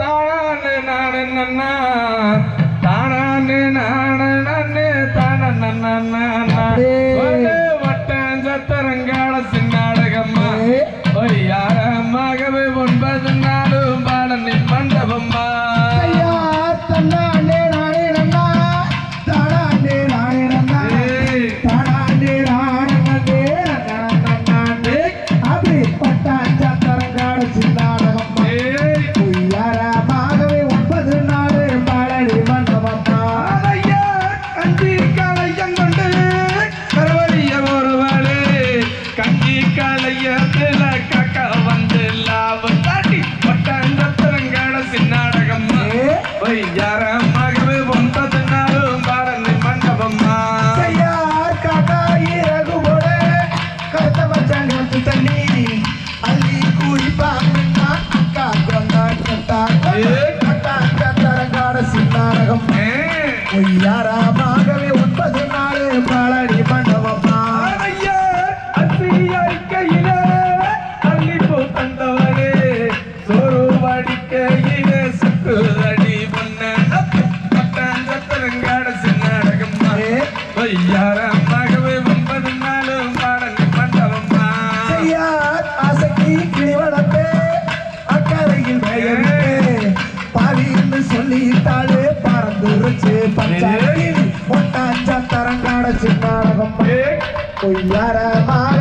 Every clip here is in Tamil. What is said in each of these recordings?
தானு நானு நன்னா தானு நானு நன்னு தானு நன்னா ஐயா செய்யாரம் மகவே ஒன்பது நாளும் பாடல் மண்டபம்மா செய்யார் ஆசைக்கு கிளிவளப்பே அக்கறையில் பெயரே பாவி என்று சொல்லிட்டாலே பறந்துருச்சு. பஞ்சாயத்தில் ஒட்டாச்சா தரங்காட சின்னாடகம் பொய்யாரமாக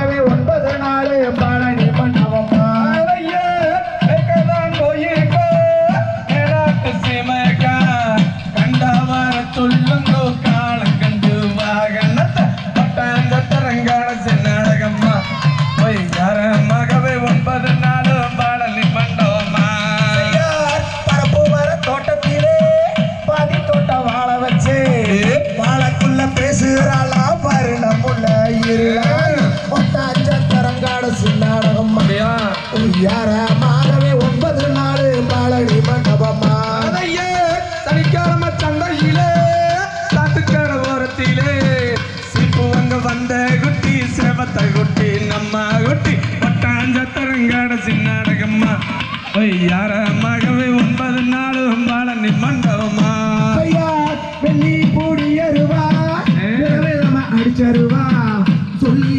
உயரமாகவே ஒன்பது நாலு பழனி மண்டபமா? அதையே சனிக்கிழம சந்தையிலே சாத்துக்கட ஓரத்திலே. சிப்பு அங்க வந்த குட்டி சேவத்தை குட்டி நம்ம குட்டி. பட்டாஞ்சத்தரங்காட சின்னடகம்மா. யாரமாகவே ஒன்பது நாலு பழனி மண்டபமா? ஐயா வெள்ளி பூடியருவா அடிச்சருவா. சொல்லி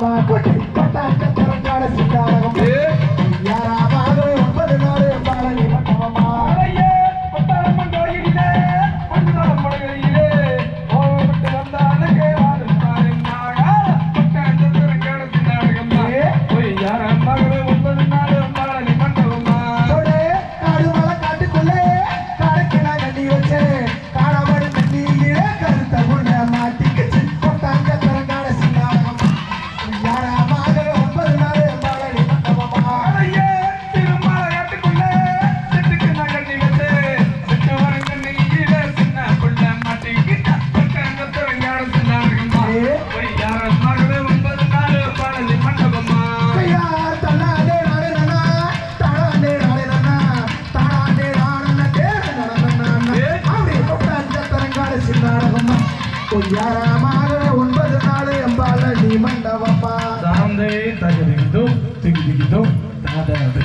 my body. ஒன்பது நாள் எம்பால நீ மண்டபப்பா தாந்தை தகுதிக்கிதோ திகுதிக்கிதோ தாதாது